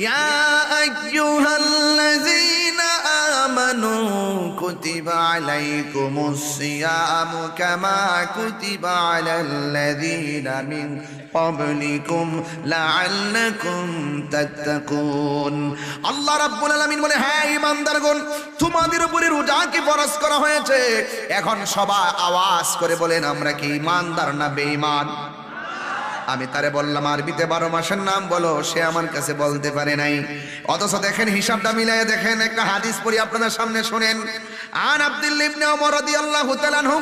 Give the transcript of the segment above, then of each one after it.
ইয়া আইয়ুহাল্লাযীনা আমানু কুতিবা আলাইকুমুস সিয়ামু কামা কুতিবা আলাল্লাযীনা মিন قبلكم لعلكم تتقون আল্লাহ রাব্বুল আলামিন বলে হ্যাঁ ইমানদারগণ তোমাদের উপরে রোজাকে ফরজ করা হয়েছে এখন সবাই আওয়াজ করে বলেন আমরা কি ইমানদার না বেঈমান আমি তারে বললাম, আরবিতে বারো মাসের নাম বলো। সে আমার কাছে বলতে পারে নাই। অথচ দেখেন, হিসাবটা মিলাই দেখেন, একটা হাদিস পড়ি আপনাদের সামনে শোনেন। আন আব্দুল ইবনে ওমর রাদিয়াল্লাহু তাআলা আনহু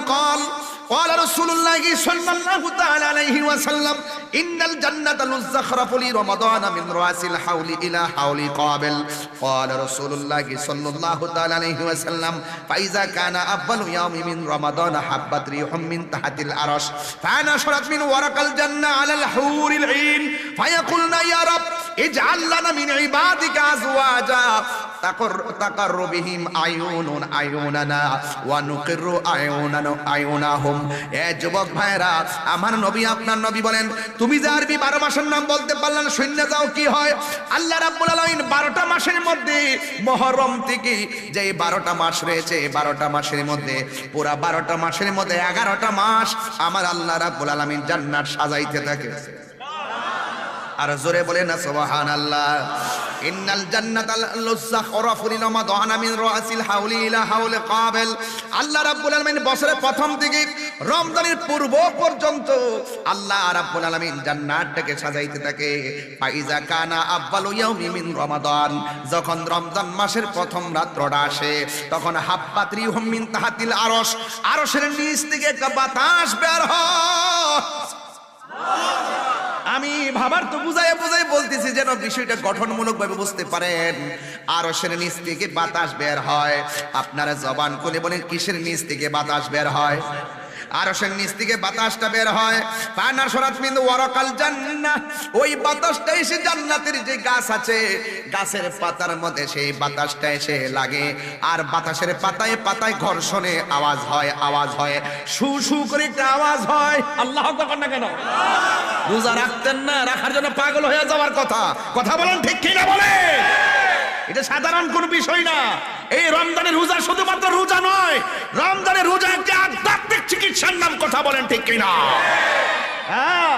قال رسول الله صلى الله تعالى عليه وسلم إن الجنة للزخرف لرمضان من رأس الحول إلى حول قابل. قال رسول الله صلى الله عليه وسلم فإذا كان أول يوم من رمضان حبت ريح من تحت العرش فنشرت من ورق الجنة على الحور العين فيقولن يا رب اجعل لنا من عبادك أزواجا تقر تقر بهم عيون عيوننا ونقر عيوننا عيونهم এ যুবক ভাইরা আমার নবী আপনার নবী বলেন তুমি যে আরবি বারো মাসের নাম বলতে পারলেন শূন্য যাও কি হয় আল্লাহ রাব্বুল আলামিন বারোটা মাসের মধ্যে মহরম থেকে যে বারোটা মাস রয়েছে বারোটা মাসের মধ্যে পুরা বারোটা মাসের মধ্যে এগারোটা মাস আমার আল্লাহ রাব্বুল আলামিন জান্নাত সাজাইতে থাকে আর জোরে বলে না সুবহান আল্লাহ ইন্নাল জান্নাতা লুসাখরাফু লিরমাদান মিন রাসিল হাউলি ইলা হাউল কাবিল। আল্লাহ রাব্বুল আলামিন বছরের প্রথম থেকে রমজানের পূর্ব পর্যন্ত আল্লাহ রাব্বুল আলামিন জান্নাতটাকে সাজাইতে থাকে। ফাইজা কানা আব্বালু ইয়াউমি মিন রমাদান। যখন রমজান মাসের প্রথম রাত্রটা আসে, তখন হাব্বাত রিহুম মিন তাহাতিল আরশ। আরশের নিচ থেকে একটা বাতাস বের হয়। আমি ভাবার তো বুঝাই বুঝাই বলতেছি যেন বিষয়টা গঠনমূলক ভাবে বুঝতে পারেন। আর সের নিচ থেকে বাতাস বের হয়। আপনারা জবান করে বলেন, কিসের নিচ থেকে বাতাস বের হয়? আর সের নিচ থেকে বাতাসটা বের হয়। পানা সরাত বিন্দু ওয়ারাকাল জান্নাহ। ওই বাতাসটা এসে জান্নাতের যে গাছ আছে, গাছের পাতার মধ্যে সেই বাতাসটা এসে লাগে। আর বাতাসের পাতায় পাতায় ঘর্ষণে আওয়াজ হয় আওয়াজ হয়। সু সু করে একটা আওয়াজ হয়। আল্লাহ আকবার না কেন? রোজা রাখতেন না, রাখার জন্য পাগল হয়ে যাওয়ার কথা। কথা বলেন ঠিক কি কিনা বলে এটা সাধারণ কোন বিষয় না। এই রমজানের রোজা শুধুমাত্র রোজা নয়, রমজানের রোজা একটি আধ্যাত্মিক চিকিৎসার নাম কথা বলেন ঠিক কিনা? হ্যাঁ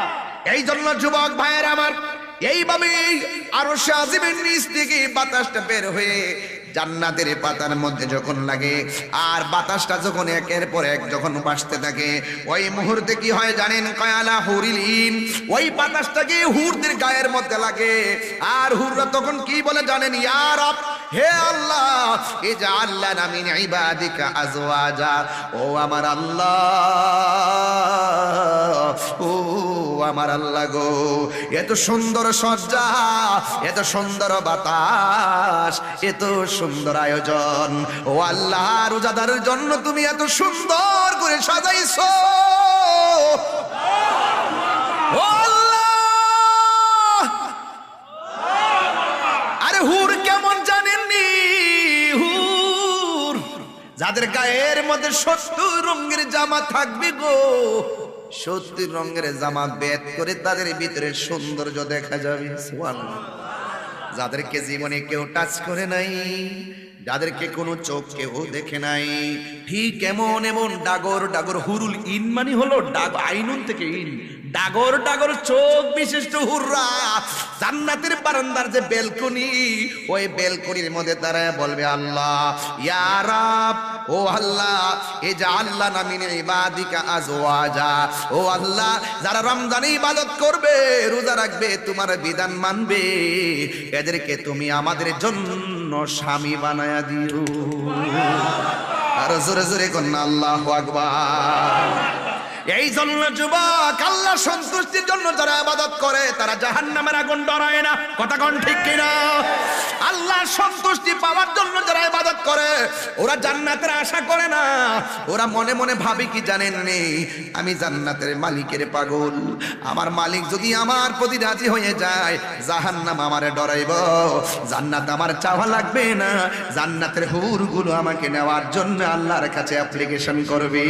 এই জন্য যুবক ভাইয়ের আমার এইভাবে আরও সাজিমের নিচ থেকে বাতাসটা বের হয়ে জান্নাতের পাতার মধ্যে যখন লাগে, আর বাতাসটা যখন একের পর এক যখন বাসতে থাকে, ওই মুহূর্তে কি হয় জানেন? কয়ালা হুরিলিন। ওই বাতাসটা গিয়ে হুরদের গায়ের মধ্যে লাগে? আর হুররা তখন কি বলে জানেন? ইয়ার হে আল্লাহ এ যা আল্লাহ নামিন ইবাদিকা আজওয়াজা। ও আমার আল্লাহ, ও আমার আল্লাহ গো। এত সুন্দর সজ্জা এত সুন্দর বাতাস, এত সুন্দর আয়োজন। ও আল্লাহ, রোজাদারের জন্য তুমি এত সুন্দর করে সাজাইছো। যাদের গায়ের মধ্যে সত্তর রঙের জামা থাকবে গো সত্তর রঙের জামা বেদ করে তাদের ভিতরে সৌন্দর্য দেখা যাবে যাদেরকে জীবনে কেউ টাচ করে নাই, যাদেরকে কোনো চোখ কেউ দেখে নাই, ঠিক এমন এমন ডাগর ডাগর হুরুল ইন মানে হলো ডাগ আইনুন থেকে ইন ডাগর ডাগর চোখ বিশিষ্ট, হুররা। জান্নাতের বারান্দার যে বেলকনি, ওই বেলকনির মধ্যে তারা বলবে, আল্লাহ, ইয়া রাব, ও আল্লাহ এ যা আল্লাহ নামিনে ইবাদিকা আজওয়াজা। ও আল্লাহ, যারা রমজানে ইবাদত করবে, রোজা রাখবে, তোমার বিধান মানবে। এদেরকে তুমি আমাদের জন্য স্বামী বানায়া দিও। আর জোরে জোরে কন্যা, আল্লাহ আকবার। এই জন্য যুবক আল্লাহ সন্তুষ্টির জন্য যারা আবাদত করে, তারা জাহান নামের আগুন ডরায় না। কথা কোন ঠিক কিনা? আল্লাহ সন্তুষ্টি পাওয়ার জন্য যারা ইবাদত করে, ওরা জান্নাতের আশা করে না। ওরা মনে মনে ভাবে কি জানেন নেই আমি জান্নাতের মালিকের পাগল। আমার মালিক যদি আমার প্রতি রাজি হয়ে যায়, জাহান্নাম আমারে ডরাইব। জান্নাত আমার চাওয়া লাগবে না। জান্নাতের হুরগুলো আমাকে নেওয়ার জন্য আল্লাহর কাছে অ্যাপ্লিকেশন করবে।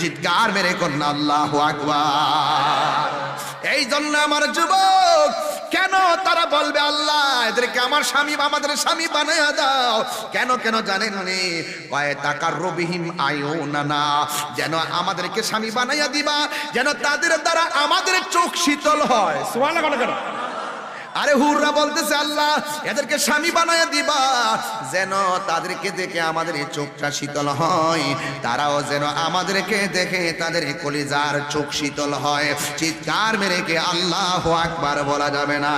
চিৎকার মেরে কন্যা আল্লাহ আকবার। এই জন্য আমার যুবক, কেন তারা বলবে, আল্লাহ, এদেরকে আমার স্বামী আমাদের স্বামী বানায়া দাও। কেন কেন জানেন নি কয়ে টাকার রবিহীম আয়ো না না যেন আমাদেরকে স্বামী বানাইয়া দিবা, যেন তাদের দ্বারা আমাদের চোখ শীতল হয়। কেন? আরে হুররা বলতেছে আল্লাহ এদেরকে স্বামী বানায় দিবা। যেন তাদেরকে দেখে আমাদের এই চোখটা শীতল হয় তারাও যেন আমাদেরকে দেখে তাদের কলিজার চোখ শীতল হয়। চিৎকার মেরে কে আল্লাহ আকবার বলা যাবে না।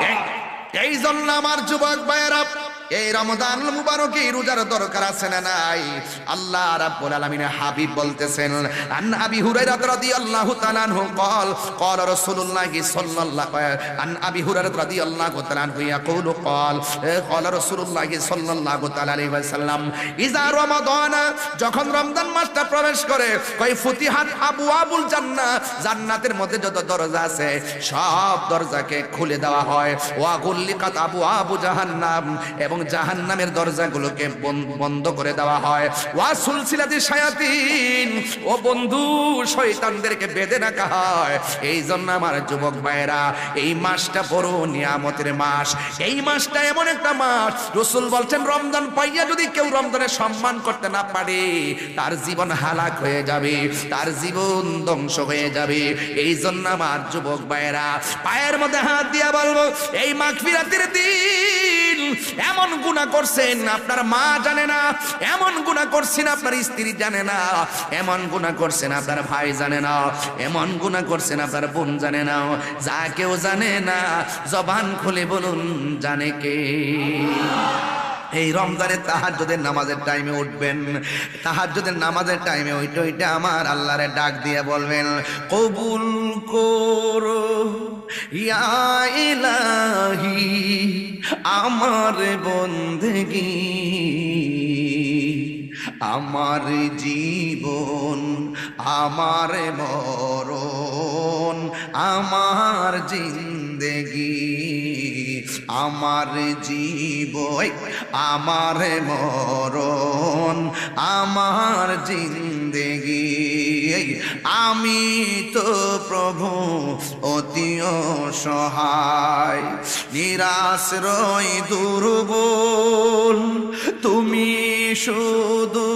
এই- এই জন্য আমার যুবক ভাইয়েরা এই রমদান মুবারকে রোজার দরকার আছে না নাই আল্লাহ রাব্বুল আলামিন হাবিব বলতেছেন আন আবি হুরায়রা রাদিয়াল্লাহু তাআলা আনহু قال قال رسول الله صلى الله عن ابي هريره رضي الله تعالى عنه يقول قال قال رسول الله صلى الله تعالى عليه وسلم اذا رمضان যখন রমজান মাসটা প্রবেশ করে কই ফুতিহাত আবু আবুল জান্নাত জান্নাতের মধ্যে যত দরজা আছে সব দরজাকে খুলে দেওয়া হয় ওয়া গুল্লিকাত আবু আবু জাহান্নাম এবং জাহান্নামের দরজাগুলোকে বন- বন্ধ করে দেওয়া হয়। ওয়া সুলসিলাতি শায়াতিন। ও বন্ধু, শয়তানদেরকে বেঁধে রাখা হয়। এই জন্য আমার যুবক ভাইয়েরা, এই মাসটা বড় নিয়ামতের মাস। এই মাসটা এমন একটা মাস, রসুল বলছেন, রমজান পাইয়া যদি কেউ রমজানের সম্মান করতে না পারে, তার জীবন হালাক হয়ে যাবে, তার জীবন ধ্বংস হয়ে যাবে। এই জন্য আমার যুবক ভাইয়েরা, পায়ের মধ্যে হাত দিয়া বলব, এই মাগফিরাতের দিন, এমন গুণা করছেন, আপনার মা জানে না। এমন গুণা করছেন, আপনার স্ত্রী জানে না। এমন গুণা করছেন, আপনার ভাই জানে না। এমন গুণা করছেন, আপনার বোন জানে না। যা কেউ জানে না, জবান খুলে বলুন, জানে কে? এই রমজানে তাহাজ্জুদের নামাজের টাইমে উঠবেন। তাহাজ্জুদের নামাজের টাইমে ওইটা ওইটা আমার আল্লাহরে ডাক দিয়ে বলবেন, কবুল করো ইলাহি, আমার বন্দেগী, আমার জীবন, আমার মরণ, আমার জিন্দেগি। আমার জীব আমার মরণ আমার জিন্দেগি আমি তো প্রভু অতি সহায়। নিরাশ্রয় দুর্বল, তুমি শুধু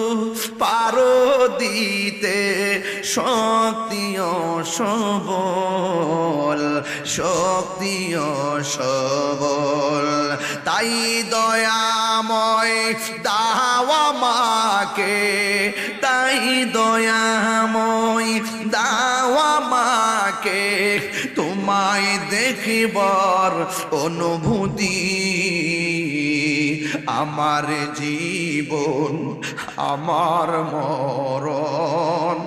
পারো দিতে শক্তি ও সবল শক্তি ও সবল। তাই দয়াময় দাওয়া মাকে তাই দয়াময় দাওয়া মাকে তোমায় দেখিবার অনুভূতি। আমার জীবন, আমার মরণ,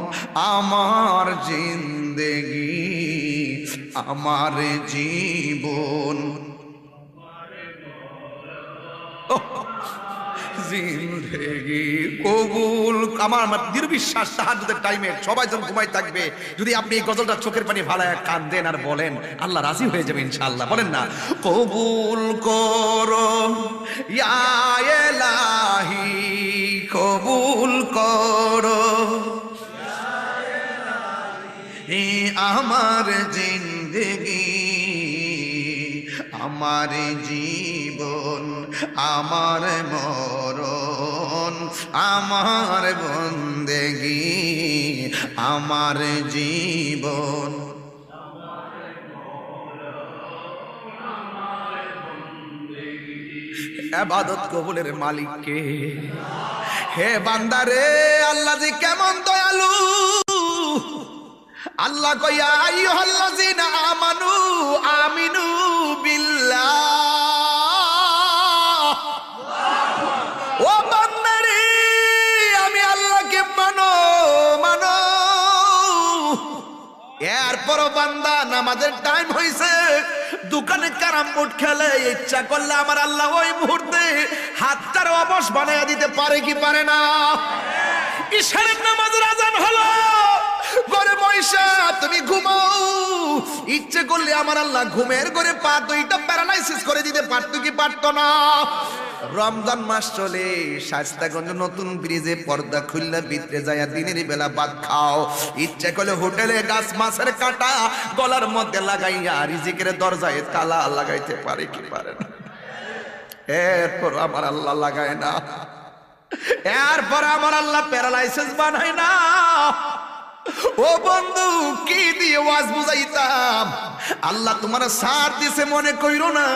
আমার জিন্দেগি, আমার জীবন। জিন্দেগি কবুল। আমার আমার দৃঢ় বিশ্বাস তাহাজ্জুদের টাইমে সবাই যখন ঘুমাই থাকবে, যদি আপনি এই গজলটা চোখের পানি ভালায় কাঁদেন আর বলেন, আল্লাহ রাজি হয়ে যাবে ইনশাআল্লাহ, বলেন না, কবুল করো, ইয়া এলাহি, কবুল করো আমার জিন্দগি, আমার জীবন, আমার মরণ। আমার বন্দেগি, আমার জীবন। আবাদত কবুলের মালিককে, হে বান্দারে আল্লাহ জি কেমন দয়ালু। আল্লাহ কইয়া, আইয়ুহাল্লাযিনা আমানু আমিনু বিল্লাহ। এরপর বান্দা, নামাজের টাইম হয়েছে দোকানে ক্যারাম বোর্ড খেলে, ইচ্ছা করলে আমার আল্লাহ ওই মুহূর্তে হাতটার অবশ বানাইয়া দিতে পারে কি পারে না। ইশারের নামাজের আজান হলো। ঘরে মহিষা তুমি ঘুমাও। ইচ্ছে করলে আমার আল্লাহ ঘুমের ঘরে পা দুইটা প্যারালাইসিস করে দিতে পারতো কি পারতো না। রমজান মাস চলে শাস্তাগঞ্জ নতুন ব্রিজে পর্দা খুললে ভিতরে যায় দিনের বেলা ভাত খাও। ইচ্ছা করলে হোটেলে গাছ মাছের কাটা গলার মধ্যে লাগাইয়া রিজিকের দরজায় তালা লাগাইতে পারে কি পারে না। এরপর আমার আল্লাহ লাগায় না। এরপর আমার আল্লাহ প্যারালাইসিস বানায় না। ও বন্ধু, কি দিয়ে ওয়াজ বুঝাইতাম? আল্লাহ তোমার সার দিছে মনে কইরো না।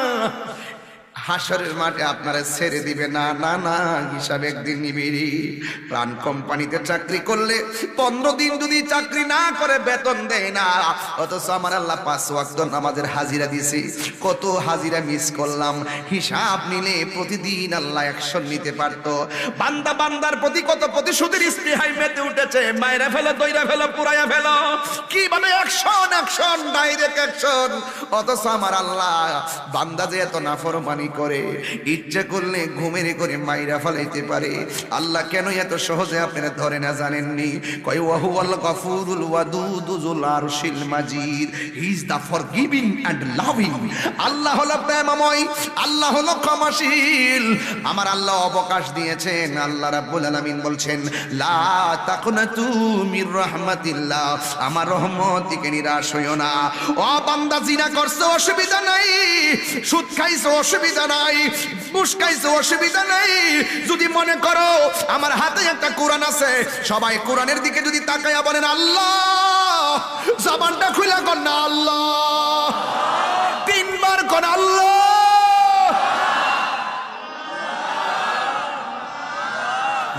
হাসরের মাঠে আপনারা ছেড়ে দিবে না না না হিসাব একদিন নিবিড়ি। প্রাণ কোম্পানিতে চাকরি করলে পনেরো দিন যদি চাকরি না করে বেতন দেয় না। অথচ আমার আল্লাহ পাঁচ ওয়াক্ত নামাজের হাজিরা দিছি কত হাজিরা মিস করলাম। হিসাব নিলে প্রতিদিন আল্লাহ অ্যাকশন নিতে পারতো। বান্দা বান্দার প্রতি কত প্রতিশোধের স্পৃহাই মেতে উঠেছে। মায়েরা ফেলো, দইরা ফেলো, পুরাইয়া ফেলো। কীভাবে অ্যাকশন অ্যাকশন ডাইরেক্ট অ্যাকশন অথচ আমার আল্লাহ বান্দা যে এত নাফরমানি করে। ইচ্ছে করলে ঘুমের করে মাইরা ফেলাইতে পারে। আল্লাহ কেন এত সহজে আপনারা ধরে না জানেননি? কয় ওয়াহু আল্লাহ গফুরুল ওয়াদুদুল আরশিল মাজিদ। He is the forgiving and loving আল্লাহ হলো প্রেমময়, আল্লাহ হলো ক্ষমাশীল। আমার আল্লাহ অবকাশ দিয়েছেন। আল্লাহ রাব্বুল আলামিন বলছেন, লা তাকুনাতু মির রাহমাতিল্লাহ। আমার রহমত থেকে নিরাশ হইও না। ও বান্দা, জিনা করছ, অসুবিধা নাই। সুদ খাইছো, অসুবিধা নাই। ঘুষ অসুবিধা নাই। যদি মনে করো, আমার হাতে একটা কোরআন আছে। সবাই কোরআনের দিকে যদি তাকায়া বলেন, আল্লাহ! জবানটা খুলে কর না, আল্লাহ! তিনবার কর আল্লাহ!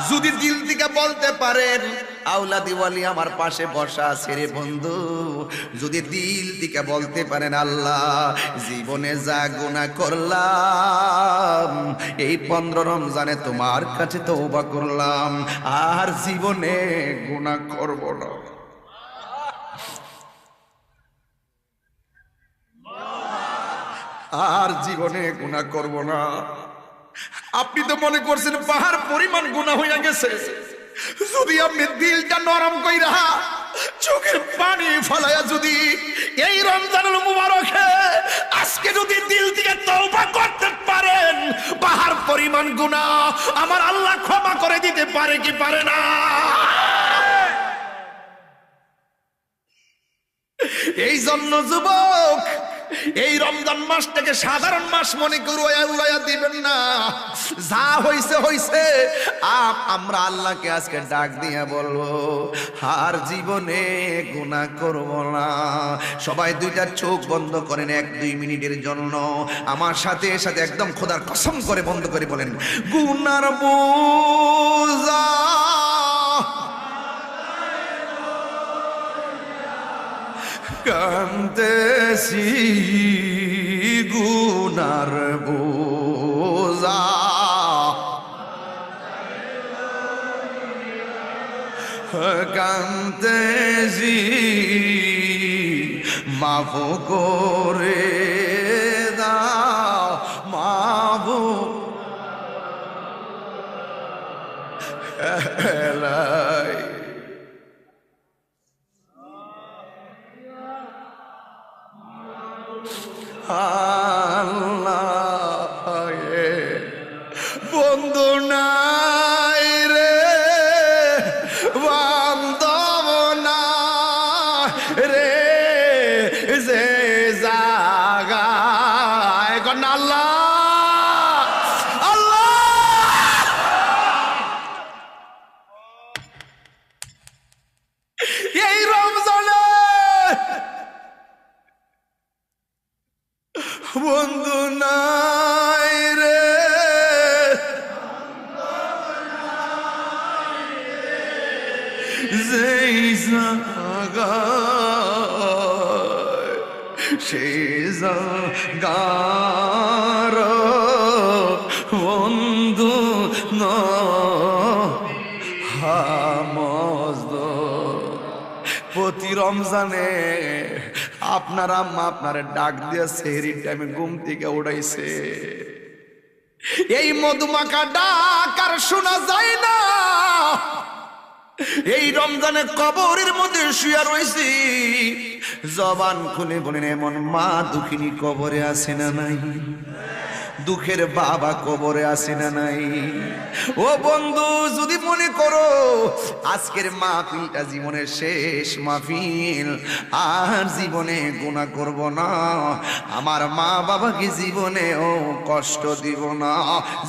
যদি দিল থেকে বলতে পারেন আউলা দিওয়ালি আমার পাশে বসা রে বন্ধু। যদি দিল থেকে বলতে পারেন, আল্লাহ, জীবনে যা গুণা করলাম, এই পনেরো রমজানে তোমার কাছে তৌবা করলাম, আর জীবনে গুণা করব না। আর জীবনে গুণা করব না। আপনি তো মনে করছেন পাহাড় পরিমাণ গুণা হইয়া গেছে। যদি আপনি দিলটা নরম কইরা চোখের পানি ফলাইয়া যদি এই রমজানুল মুবারকে আজকে যদি দিল থেকে তওবা করতে পারেন, পাহাড় পরিমাণ গুণা আমার আল্লাহ ক্ষমা করে দিতে পারে কি পারে না? এই জন্য যুবক এই রমজান মাসটাকে সাধারণ মাস মনে করে উড়াইয়া দিবেন না। যা হইছে হইছে। আমরা আল্লাহকে আজকে ডাক দিয়ে বলব, আর জীবনে গুণা করব না। সবাই দুইটা চোখ বন্ধ করেন, এক দুই মিনিটের জন্য। আমার সাথে সাথে একদম খোদার কসম করে বন্ধ করে বলেন, গুনার বোঝা কান্তেছি গুনার বোঝা। কান্তেছি মাফ করে বন্ধু নাই রে বান্ধব নাই রে যে কন আল্লাহ আল্লাহ আপনার ডাক দিয়ে সেহরির টাইমে ঘুম থেকে উড়াইছে। এই মধুমাখা ডাক আর শোনা যায় না। এই রমজানে কবরের মধ্যে শুয়ে রয়েছি। জবান খুলে বলেন, এমন মা দুঃখিনী কবরে আছে না নাই? দুঃখের বাবা কবরে আসে না নাই। ও বন্ধু, যদি মনে করো আজকের মাহফিলটা জীবনের শেষ মাহফিল, আর জীবনে গুণা করব না। আমার মা বাবাকে জীবনেও কষ্ট দিব না,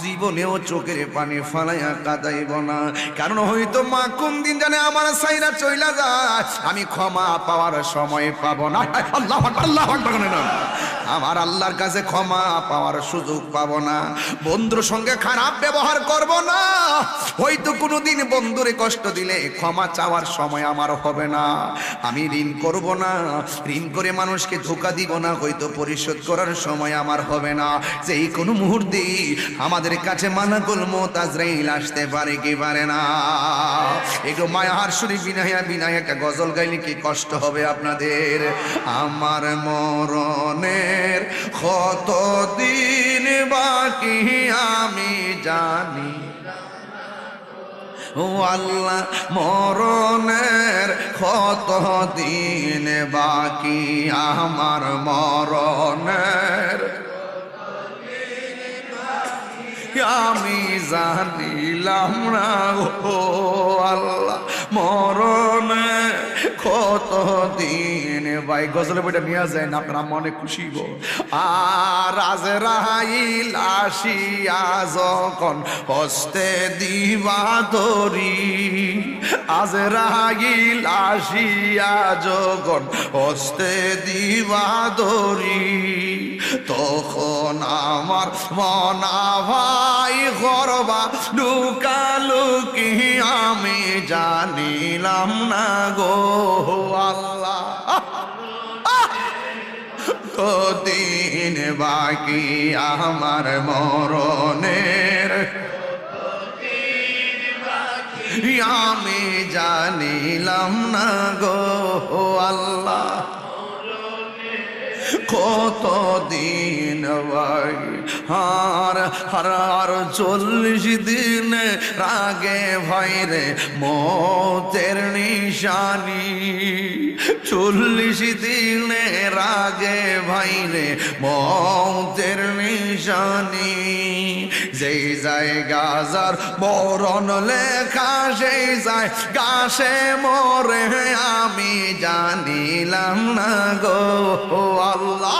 জীবনেও চোখের পানি ফালাইয়া কাদাইব না। কারণ হয়তো মা কোন দিন জানে আমার সাইরা চইলা যায়, আমি ক্ষমা পাওয়ার সময় পাবো না। আল্লাহ আল্লাহ। আমার আল্লাহর কাছে ক্ষমা পাওয়ার সুযোগ পাবো না। বন্ধুর সঙ্গে খারাপ ব্যবহার করব না। হয়তো কোনোদিন বন্ধুরে কষ্ট দিলে ক্ষমা চাওয়ার সময় আমার হবে না। আমি ঋণ করব না। ঋণ করে মানুষকে ধোকা দিব না। হয়তো পরিশোধ করার সময় আমার হবে না। যে এই কোনো মুহূর্তে আমাদের কাছে মানাকুল মত আজরাইল আসতে পারে কি পারে না। একটু মায়ার সুরি বিনায়া বিনায় একটা গজল গাইলে কি কষ্ট হবে আপনাদের? আমার মরণের কত দিন বাকি আমি জানি। ও আল্লাহ মরণের কত দিন বাকি আমার মরণের। আমি জানিলাম না ও আল্লাহ, মরণে কত দিন ভাই, গজলে বইটা নিয়ে যায় না, আপনার মনে খুশি গো? আর আজ রাহাইল আসিয়া যখন হস্তে দিবা দরি আজ রাহাইল আসিয়া যখন হস্তে দিবা দরি তখন আমার মনা ভাই গরবা লুকালুকি আমি জানিলাম না গো আল্লাহ। কদিন বাকি আমার মরণের? আমি জানিলাম না গো আল্লাহ। কত দিন ভাই হার আর চল্লিশ দিন রাগে ভাই রে, মতের নিশানি। চল্লিশ দিনে রাগে ভাই রে, মতের নিশানি। যেই যায় গাজার মরণ লেখা, সেই যায় গাছে মরে, আমি জানিলাম না গো আল্লাহ।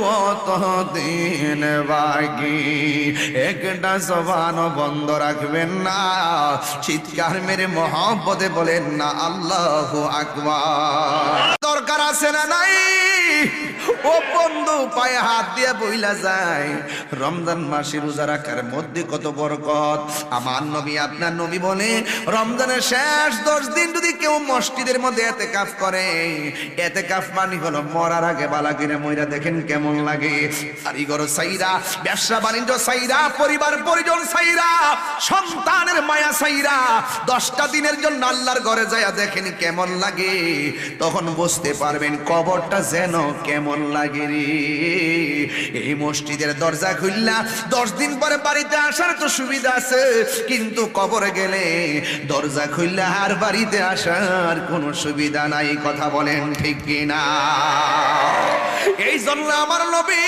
কত দিন বাকি একটা জবান বন্ধ রাখবেন না। চিৎকার মেরে মহব্বতে বলেন না, আল্লাহ আকবার। দরকার আছে না নাই? ও বন্ধু পায়ে হাত দিয়ে বইলা যায়। রমজান মাসে রোজা রাখার মধ্যে কত বরকত। আমার নবী আপনার নবী বলে, রমজানের শেষ দশ দিন যদি কেউ মসজিদের মধ্যে এতে কাফ করে এতে কাফ মানি হলো মরার আগে বালা কিনে মইরা দেখেন কেমন লাগে? কারিগর সাইরা, ব্যবসা বাণিজ্য সাইরা, পরিবার পরিজন সাইরা, সন্তানের মায়া সাইরা, দশটা দিনের জন্য আল্লাহর ঘরে যায় দেখেন কেমন লাগে। তখন বুঝতে পারবেন কবরটা যেন কেমন লাগে রে। এই মসজিদের দরজা খুললা, দশ দিন পরে বাড়িতে আসার তো সুবিধা আছে, কিন্তু কবরে গেলে দরজা খুললা আর বাড়িতে আসার কোনো সুবিধা নাই, কথা বলেন ঠিক কিনা? এই জন্য আমার নবী,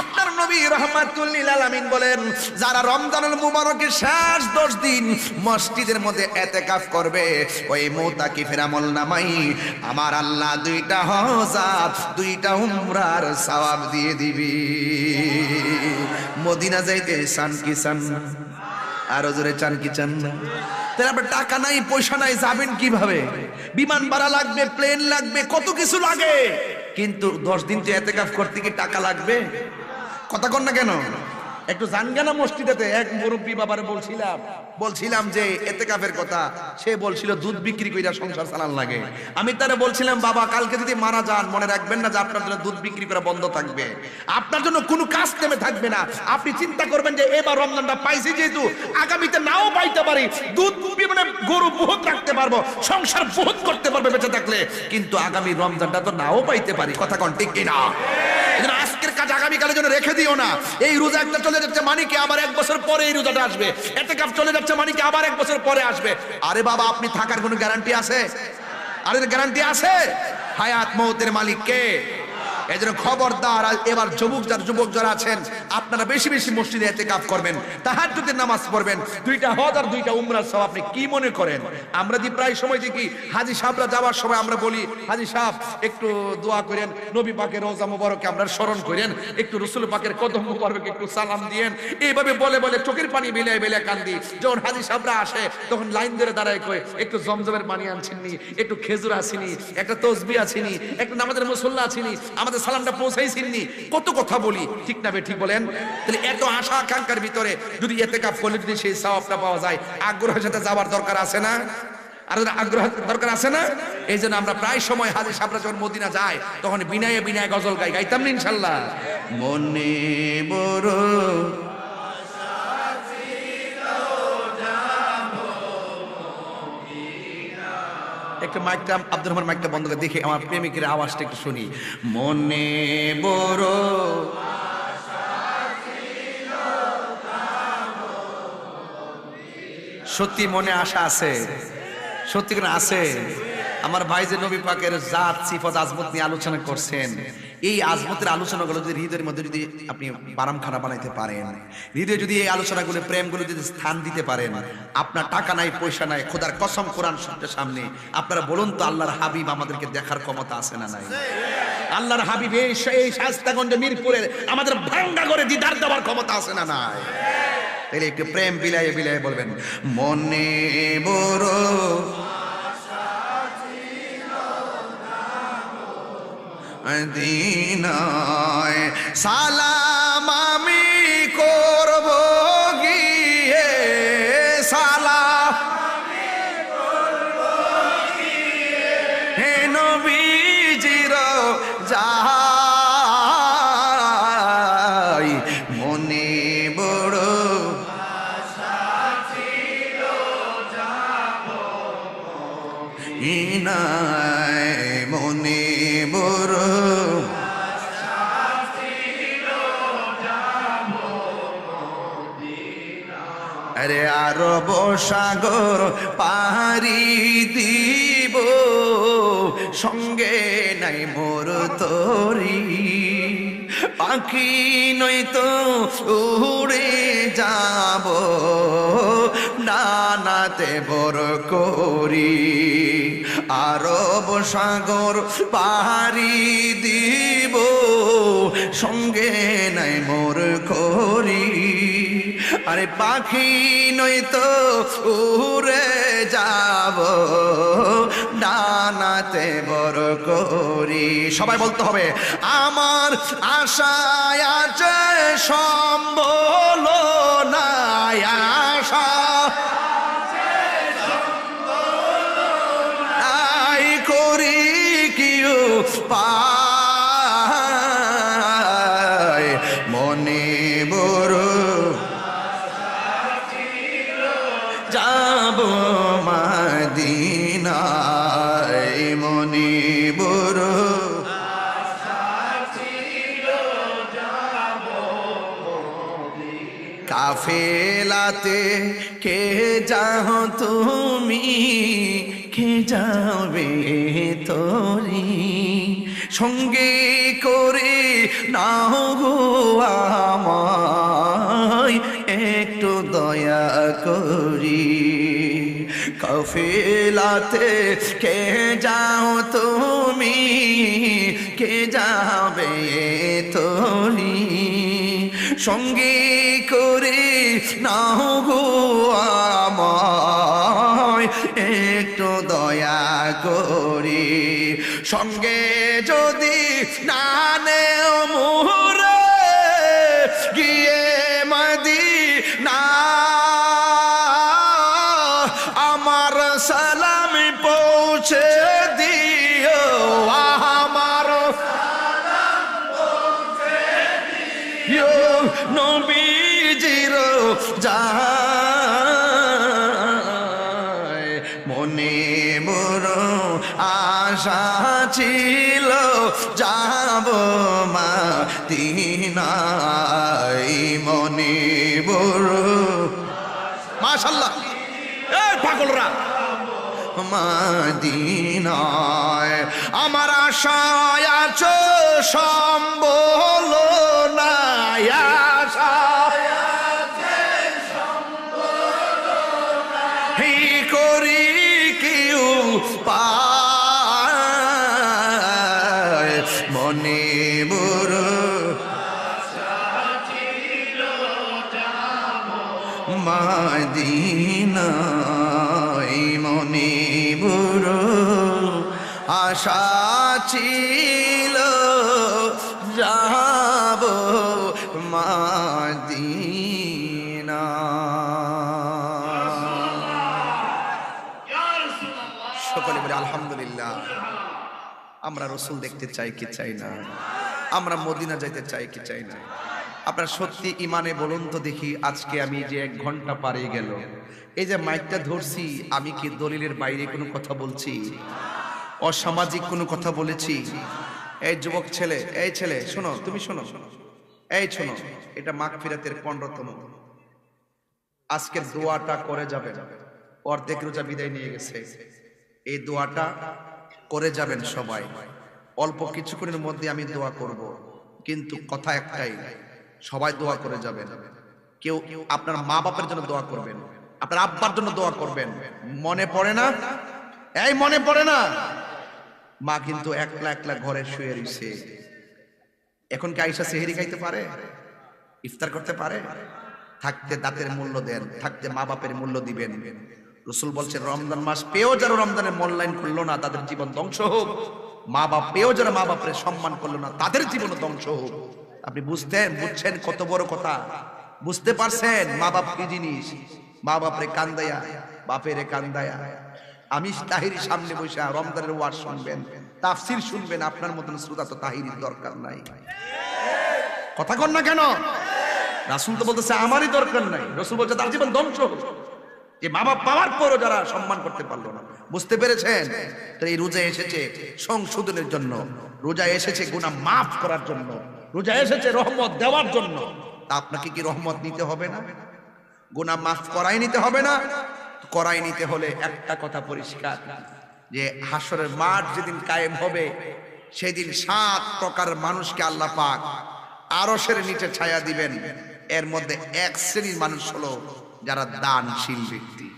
আপনার নবী রহমাতুল্লিল আলামিন বলেন, যারা রমজানুল মুবারকের শেষ দশ দিন মসজিদের মধ্যে এতেকাফ করবে, ওই মোতাকিফের ফেরামল নামাই আমার আল্লাহ দুইটা হজাত, দুইটা উমরার সওয়াব দিয়ে দিবি। মদিনা যাইতে চান কি চান? না আরও জোরে চান কি চান? না টাকা নাই, পয়সা নাই, যাবেন কীভাবে? বিমান ভাড়া লাগবে, প্লেন লাগবে, কত কিছু লাগে? কিন্তু দশ দিন তো এতে কাজ করতে কি টাকা লাগবে? কথা কন না কেন? একটু জানগানা মসজিদেতে এক মুরব্বী বাবারে বলছিলাম বলছিলাম যে এতে কাফের কথা, সে বলছিল, দুধ বিক্রি কইরা সংসার চালান লাগে। আমি তারে বলছিলাম, বাবা, কালকে যদি মারা যান, মনে রাখবেন না যে আপনার জন্য দুধ বিক্রি করা বন্ধ থাকবে। আপনার জন্য কোনো কাজ নেমে থাকবে না। আপনি চিন্তা করবেন যে, এবার রমজানটা পাইছি যেহেতু, আগামীতে নাও পাইতে পারি। দুধ মানে গরু বহুত রাখতে পারব, সংসার বহুত করতে পারবে বেঁচে থাকলে। কিন্তু আগামী রমজানটা তো নাও পাইতে পারি। কথা কন, ঠিক কিনা? আজকের কাজ আগামীকালের জন্য রেখে দিও না। এই রোজা একটা চলে যাচ্ছে কি আবার এক বছর পরে এই রোজাটা আসবে? এতে কাপ চলে যাচ্ছে মানিকে আবার এক বছর পরে আসবে? আরে বাবা, আপনি থাকার কোনো গ্যারান্টি আছে? আরে গ্যারান্টি আছে? হায়াত মৌতের মালিক কে? এই জন্য খবরদার এবার যুবক যারা যুবক যারা আছেন, আপনারা বেশি বেশি মসজিদে এতে কাপ করবেন তাহার যদি নামাজ পড়বেন, দুইটা হজ আর দুইটা উমরার সব আপনি কি মনে করেন? আমরা যে প্রায় সময় দেখি হাজি সাহেবরা যাওয়ার সময় আমরা বলি, হাজি সাহেব, একটু দোয়া করেন, নবী পাকের রোজা মুবারককে আমরা স্মরণ করেন, একটু রসুল পাকের কদম মুবারককে একটু সালাম দিয়েন, এইভাবে বলে বলে চোখের পানি বেলে বেলে কান্দি, যখন হাজি সাহেবরা আসে, তখন লাইন ধরে দাঁড়ায় কই একটু জমজমের পানি আনছেননি একটু খেজুর আসেনি একটা তসবি আসেনি একটা নামাজের মুসল্লা আসেনি আমাদের সালামটা পৌঁছাইছেননি? কত কথা বলি, ঠিক না ঠিক বলেন? তাহলে এত আশা আকাঙ্ক্ষার ভিতরে যদি এতে কাপ করলে যদি সেই সওয়াবটা পাওয়া যায়, আগ্রহের সাথে যাওয়ার দরকার আছে না? আর আগ্রহ দরকার আছে না? এই জন্য আমরা প্রায় সময় হাজির সাবরা যখন মদিনা যায়, তখন বিনায় বিনায় গজল গাই, গাইতাম না ইনশাল্লাহ? মনে বড় একটু মাইকটা আব্দুর রহমান মাইকটা বন্ধ করে দেখে, আমার প্রেমিকের আওয়াজটা একটু শুনি। মনে বড় সত্যি মনে আশা আছে? সত্যি করে আছে? আমার ভাই যে নবী পাকের জাত, সিফত, আজমত নিয়ে আলোচনা করছেন, এই আজমতের আলোচনাগুলো যদি হৃদয়ের মধ্যে যদি আপনি বারামখানা বানাইতে পারেন, হৃদয়ে যদি এই আলোচনাগুলো, প্রেমগুলো যদি স্থান দিতে পারেন, আপনার টাকা নাই, পয়সা নাই, খোদার কসম কোরআন শব্দের সামনে, আপনারা বলুন তো আল্লাহর হাবিব আমাদেরকে দেখার ক্ষমতা আছে না নাই? আল্লাহর হাবিব এই এই শাস্তাগঞ্জ মিরপুরের আমাদের ভাঙ্গা করে দিদার দেওয়ার ক্ষমতা আছে না নাই? তাহলে একটু প্রেম বিলায়ে বিলায়ে বলবেন, মনে বড় দিনায় সালাম সাগর পাহাড়ি দিব। সঙ্গে নাই মোর তরি। পাখি নই তো উড়ে যাব। ডানাতে বড় করি। আরব সাগর পাহাড়ি দিব। সঙ্গে নাই মোর করি আরে পাখি নই তো উড়ে যাব, ডানাতে বড় করি। সবাই বলতে হবে, আমার আশায় আছে সম্বল নাই, আশা করি পায়। মনে বড় বড় কাফেলাতে কে যাও তুমি? কে যাবে তরি? সঙ্গে করে নাও গো আমায়, একটু দয়া করি। কফিলাতে কে যাও তুমি? কে যাবে তরি সঙ্গে করে নাও গো আমায়, একটু দয়া করি। সঙ্গে যদি না নেও মুহুরে মদিনায়। আমার আশায় আছো সম্বল ছিল, যাব সকলে বলে, আলহামদুলিল্লাহ। আমরা রসুল দেখতে চাই কি চাই না। আমরা মদিনা যাইতে চাই কি চাই না। আপনার সত্যি ইমানে বলুন তো দেখি, আজকে আমি যে এক ঘণ্টা পারে গেল। এই যে মাইকটা ধরছি, আমি কি দলিলের বাইরে কোনো কথা বলছি? অসামাজিক কোনো কথা বলেছি? এই যুবক ছেলে, এই ছেলে, শোনো, তুমি শোনো। এই শোনো, এটা মাঘ ফিরাতের পনেরোতম। আজকের দোয়াটা করে যাবেন। অর্ধেক রোজা বিদায় নিয়ে গেছে। এই দোয়াটা করে যাবেন সবাই। অল্প কিছুক্ষণের মধ্যে আমি দোয়া করব। কিন্তু কথা একটাই, সবাই দোয়া করে যাবেন। কেউ আপনার মা বাপের জন্য দোয়া করবেন। আপনার আব্বার জন্য দোয়া করবেন। মনে পড়ে না? এই মনে পড়ে না? মা কিন্তু একলা একলা ঘরে শুয়ে রইছে। এখন কি আইসা সেহেরি খাইতে পারে? ইফতার করতে পারে? থাকতে দাঁতের মূল্য দেন, থাকতে মা বাপের মূল্য দিবেন। রসুল বলছেন রমজান মাস পেয়েও যারা রমজানের মূল্যায়ন করল না, তাদের জীবন ধ্বংস হোক। মা বাপ পেয়েও যারা মা বাপের সম্মান করল না, তাদের জীবন ধ্বংস হোক। আপনি বুঝতেন, বুঝছেন কত বড় কথা? বুঝতে পারছেন মা বাপ কি জিনিস? মা বাপরে কান্দায়া বাপেরে কান্দায়া আমি তাহিরি সামনে বসে রমজানের ওয়ার শুনবেন, তাফসির শুনবেন, আপনার মতন শ্রোতা তো তাহিরির দরকার নাই। কথা কন না কেন? রাসুল তো বলতেছে, আমারই দরকার নাই। রসুল বলছে, তার জীবন ধ্বংস। যে বাপ পাওয়ার পরও যারা সম্মান করতে পারল না। বুঝতে পেরেছেন? এই রোজা এসেছে সংশোধনের জন্য, রোজা এসেছে গুনাহ মাফ করার জন্য, রোজা এসেছে রহমত দেওয়ার জন্য। তা আপনাকে কি রহমত নিতে হবে না? গুনাহ মাফ করাই নিতে হবে না? করাই নিতে হলে একটা কথা পরিষ্কার, যে হাসরের মাঠ যেদিন কায়েম হবে, সেদিন সাত প্রকার মানুষকে আল্লাহ পাক আরশের নিচে ছায়া দিবেন। এর মধ্যে এক শ্রেণির মানুষ হলো যারা দানশীল ব্যক্তি।